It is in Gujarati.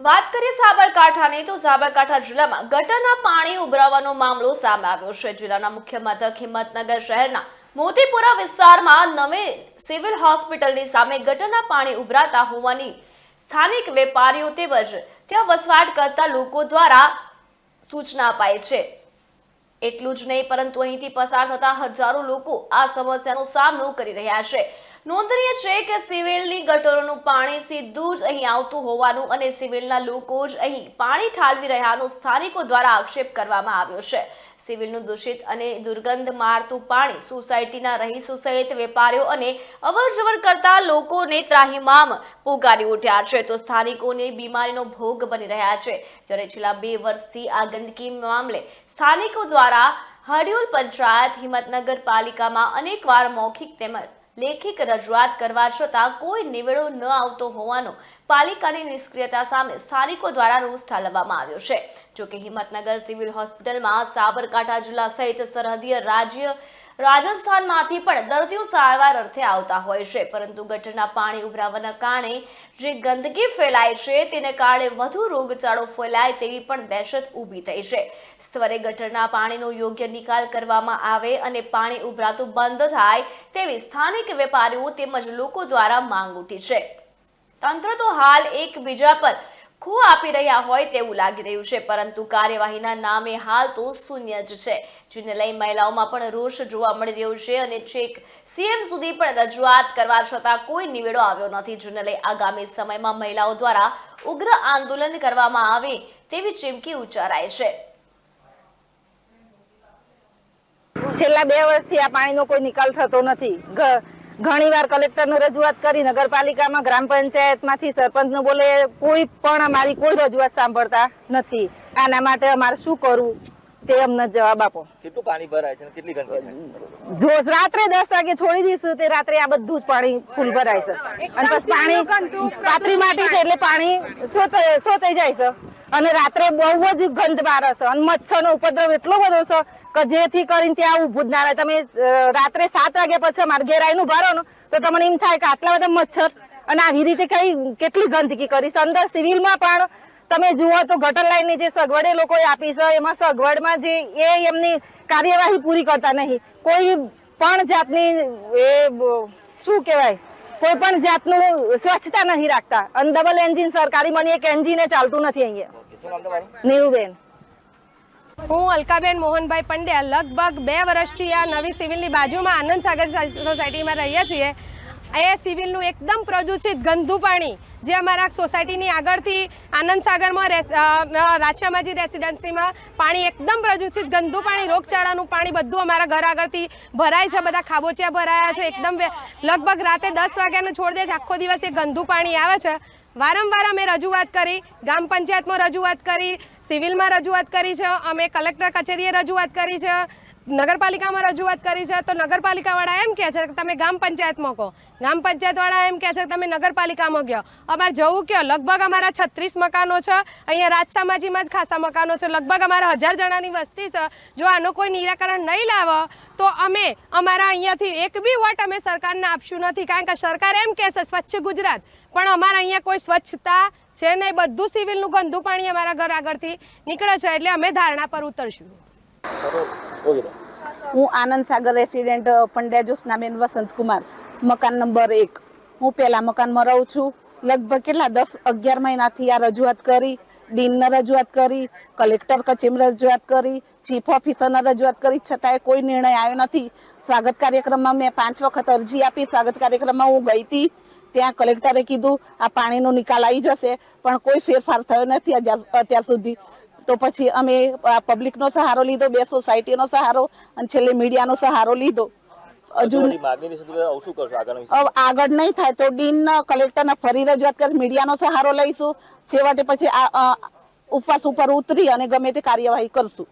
વાત કરીએ સાબરકાંઠાની, તો સાબરકાંઠા જિલ્લામાં ગટરના પાણી ઉભરાવાનો મામલો સામે આવ્યો છે. જિલ્લાના મુખ્ય મથક હિંમતનગર શહેરના મોતીપુરા વિસ્તારમાં નવે સિવિલ હોસ્પિટલની સામે ગટરના પાણી ઉભરાતા હોવાની સ્થાનિક વેપારીઓ તેમજ ત્યાં વસવાટ કરતા લોકો દ્વારા સૂચના અપાઈ છે. એટલું જ નહીં, પરંતુ અહીંથી પસાર થતા હજારો લોકો આ સમસ્યાનો સામનો કરી રહ્યા છે. નોંધનીય છે કે સિવિલની ગટરોનું પાણી સીધું જ અહીં આવતું હોવાનું અને સિવિલના લોકો જ અહીં પાણી ઠાલવી રહ્યાનો સ્થાનિકો દ્વારા આક્ષેપ કરવામાં આવ્યો છે. સિવિલનું દૂષિત અને દુર્ગંધ મારતું પાણી સોસાયટીના રહીશો સહિત વેપારીઓ અને અવરજવર કરતા લોકોને ત્રાહિમામ પોકારી ઉઠ્યા છે. તો સ્થાનિકોને બીમારીનો ભોગ બની રહ્યા છે. જ્યારે છેલ્લા બે વર્ષથી આ ગંદકી મામલે સ્થાનિકો દ્વારા હડિયુલ પંચાયત, હિંમતનગર પાલિકામાં અનેકવાર મૌખિક તેમજ લેખિક રજૂઆત કરવા છતાં કોઈ નિવેડો ન આવતો હોવાનો પાલિકાની નિષ્ક્રિયતા સામે સ્થાનિકો દ્વારા રોષ ઠાલવવામાં આવ્યો છે. જોકે હિંમતનગર સિવિલ હોસ્પિટલમાં સાબરકાંઠા જિલ્લા સહિત સરહદીય રાજ્ય રાજસ્થાનમાંથી પણ દર્દીઓ સારવાર અર્થે આવતા હોય છે, પરંતુ ગટરના પાણી ઉભરાવાના કારણે જે ગંદકી ફેલાય છે, તેને કારણે વધુ રોગચાળો ફેલાય તેવી પણ દહેશત ઊભી થઈ છે. સ્તરે ગટરના પાણીનો યોગ્ય નિકાલ કરવામાં આવે અને પાણી ઉભરાતું બંધ થાય તેવી સ્થાનિક વેપારીઓ તેમજ લોકો દ્વારા માંગ ઉઠી છે. તંત્ર તો હાલ એકબીજા પર ખો આપી રહ્યા હોય તેવું લાગી રહ્યું છે, પરંતુ કાર્યવાહીના નામે હાલ તો શૂન્ય જ છે. જેને લઈ મહિલાઓમાં પણ રોષ જોવા મળી રહ્યો છે અને છેક સીએમ સુધી પણ રજૂઆત કરવા છતાં કોઈ નિવેડો આવ્યો નથી. જેને લઈ આગામી સમયમાં મહિલાઓ દ્વારા ઉગ્ર આંદોલન કરવામાં આવે તેવી ચીમકી ઉચ્ચારાય છે. છેલ્લા બે વર્ષથી આ પાણીનો કોઈ નિકાલ થતો નથી. ઘણી વાર કલેક્ટરને રજૂઆત કરી નગરપાલિકામાં ગ્રામ પંચાયતમાંથી સરપંચને બોલે કોઈ પણ અમારી કોઈ રજૂઆત સાંભળતા નથી. આના માટે અમારે શું કરવું? તે અમને જવાબ આપો. કેટલું પાણી ભરાય છે કેટલી ગંદકી જો રાત્રે દસ વાગે છોડી દઈશું તે રાત્રે આ બધું જ પાણી ફૂલ ભરાય છે. અને પછી પાણી પાત્રી માટી છે એટલે પાણી સોચાઈ જાય છે. અને રાત્રે બહુ જ ગંધ મારે છે. અને મચ્છરનો ઉપદ્રવ એટલો બધો છે કે જેથી કરીને ત્યાં ઊભું જ ના રહે. તમે રાત્રે સાત વાગ્યા પછી અમારે ઘેર આવીને ભરો ને, તો તમને એમ થાય કે આટલા બધા મચ્છર અને આવી રીતે કઈ કેટલી ગંદકી કરી છે. અંદર સિવિલમાં પણ તમે જુઓ તો ગટર લાઈનની જે સગવડ એ લોકોએ આપી છે, એમાં સગવડમાં જે એ એમની કાર્યવાહી પૂરી કરતા નહીં. કોઈ પણ જાતની, એ શું કહેવાય? કોઈ પણ જાતનું સ્વચ્છતા નહીં રાખતા. અને ડબલ એન્જિન સરકારી મને એક એન્જિને ચાલતું નથી અહીંયા. નીરુબેન હું અલકાબેન મોહનભાઈ પંડ્યા. લગભગ બે વર્ષથી આ નવી સિવિલની બાજુમાં આનંદ સાગર સોસાયટીમાં રહીએ છીએ. એ સિવિલનું એકદમ પ્રદૂષિત ગંદુ પાણી જે અમારા સોસાયટીની આગળથી આનંદ સાગરમાં રાછામાજી રેસિડેન્સીમાં પાણી એકદમ પ્રદૂષિત ગંદુ પાણી, રોગચાળાનું પાણી બધું અમારા ઘર આગળથી ભરાય છે, બધા ખાબોચિયા ભરાયા છે, એકદમ લગભગ રાતે દસ વાગ્યાનું છોડ દે છે, આખો દિવસ એ ગંદુ પાણી આવે છે. વારંવાર અમે રજૂઆત કરી, ગ્રામ પંચાયતમાં રજૂઆત કરી, સિવિલમાં રજૂઆત કરી છે, અમે કલેક્ટર કચેરીએ રજૂઆત કરી છે નગરપાલિકામાં રજૂઆત કરી છે તો નગરપાલિકાવાળા એમ કહે છે કે તમે ગ્રામ પંચાયતમાં કહો. ગ્રામ પંચાયતવાળા એમ કહે છે કે તમે નગરપાલિકામાં ગયો. અમારે જવું કયો? લગભગ અમારા છત્રીસ મકાનો છે. અહીંયા રાજસામાજીમાં જ ખાસા મકાનો છે. લગભગ અમારા હજાર જણાની વસ્તી છે. જો આનો કોઈ નિરાકરણ નહીં લાવો, તો અમે અમારા અહીંયાથી એક બી વોટ અમે સરકારને આપશું નથી. કારણ કે સરકાર એમ કહેશે સ્વચ્છ ગુજરાત. પણ અમારા અહીંયા કોઈ સ્વચ્છતા છે નહીં. બધું સિવિલનું ગંદુ પાણી અમારા ઘર આગળથી નીકળે છે. એટલે અમે ધારણા પર ઉતરશું. હું આનંદ સાગર રેસિડેન્ટ પંડ્યા જ્યોત્સનાબેન વસંતકુમાર. મકાન નંબર એક. હું પહેલા મકાનમાં રહું છું. લગભગ કેટલા? દસ, અગિયાર મહિનાથી આ રજૂઆત કરી, ડીનને રજૂઆત કરી, કલેક્ટર કચેરીમાં રજૂઆત કરી, ચીફ ઓફિસરને રજૂઆત કરી. છતાંય કોઈ નિર્ણય આવ્યો નથી. સ્વાગત કાર્યક્રમમાં મેં પાંચ વખત અરજી આપી. સ્વાગત કાર્યક્રમમાં હું ગઈ હતી. ત્યાં કલેક્ટરે કીધું, આ પાણીનો નિકાલ આવી જશે, પણ કોઈ ફેરફાર થયો નથી અત્યાર અત્યાર સુધી. તો પછી અમે પબ્લિકનો સહારો લીધો બે સોસાયટીનો સહારો અને છેલ્લે મીડિયાનો સહારો લીધો. હજુ આગળ નહીં થાય તો ડીન કલેક્ટરને ફરી રજૂઆત કરી મીડિયાનો સહારો લઈશું. છેવટે પછી આ ઉપવાસ ઉપર ઉતરી અને ગમે તે કાર્યવાહી કરશું.